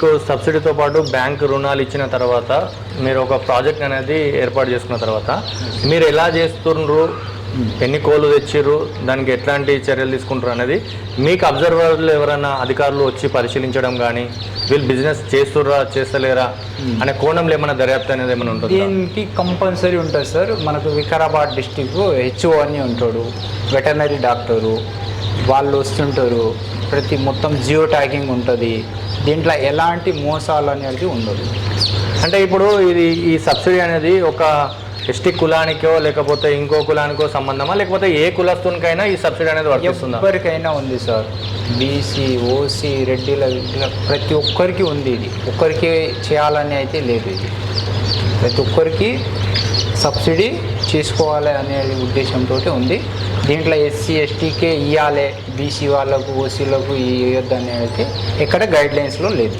మీకు సబ్సిడీతో పాటు బ్యాంక్ రుణాలు ఇచ్చిన తర్వాత మీరు ఒక ప్రాజెక్ట్ అనేది ఏర్పాటు చేసుకున్న తర్వాత మీరు ఎలా చేస్తున్నారు ఎన్ని కోళ్ళు తెచ్చిర్రు? దానికి ఎట్లాంటి చర్యలు తీసుకుంటారు అనేది మీకు అబ్జర్వర్లు ఎవరైనా అధికారులు వచ్చి పరిశీలించడం కానీ వీళ్ళు బిజినెస్ చేస్తుర్రా చేస్తలేరా అనే కోణంలో ఏమైనా దర్యాప్తు అనేది ఏమైనా ఉంటుంది? దీనికి కంపల్సరీ ఉంటుంది సార్. మనకు వికారాబాద్ డిస్టిక్ హెచ్ఓ అని ఉంటాడు. Veterinary doctor. వాళ్ళు వస్తుంటారు. ప్రతి మొత్తం జియో ట్యాగింగ్ ఉంటుంది. దీంట్లో ఎలాంటి మోసాలు అనేది ఉండదు. అంటే ఇప్పుడు ఇది ఈ సబ్సిడీ అనేది ఒక ఎస్టీ కులానికో లేకపోతే ఇంకో కులానికో సంబంధమా? లేకపోతే ఏ కులస్తునికైనా ఈ సబ్సిడీ అనేది వర్తిస్తుందా? ఎవరికైనా ఉంది సార్. బీసీ ఓసీ రెడ్డిల ప్రతి ఒక్కరికి ఉంది ఇది. ఒక్కరికి చేయాలని అయితే లేదు ఇది. ప్రతి ఒక్కరికి సబ్సిడీ చేసుకోవాలి అనే ఉద్దేశంతో ఉంది. దీంట్లో ఎస్సీ ఎస్టీకే ఇవ్వాలి బీసీ వాళ్ళకు ఓసీలకు ఇవ్వద్దు అనేది ఎక్కడ గైడ్లైన్స్లో లేదు.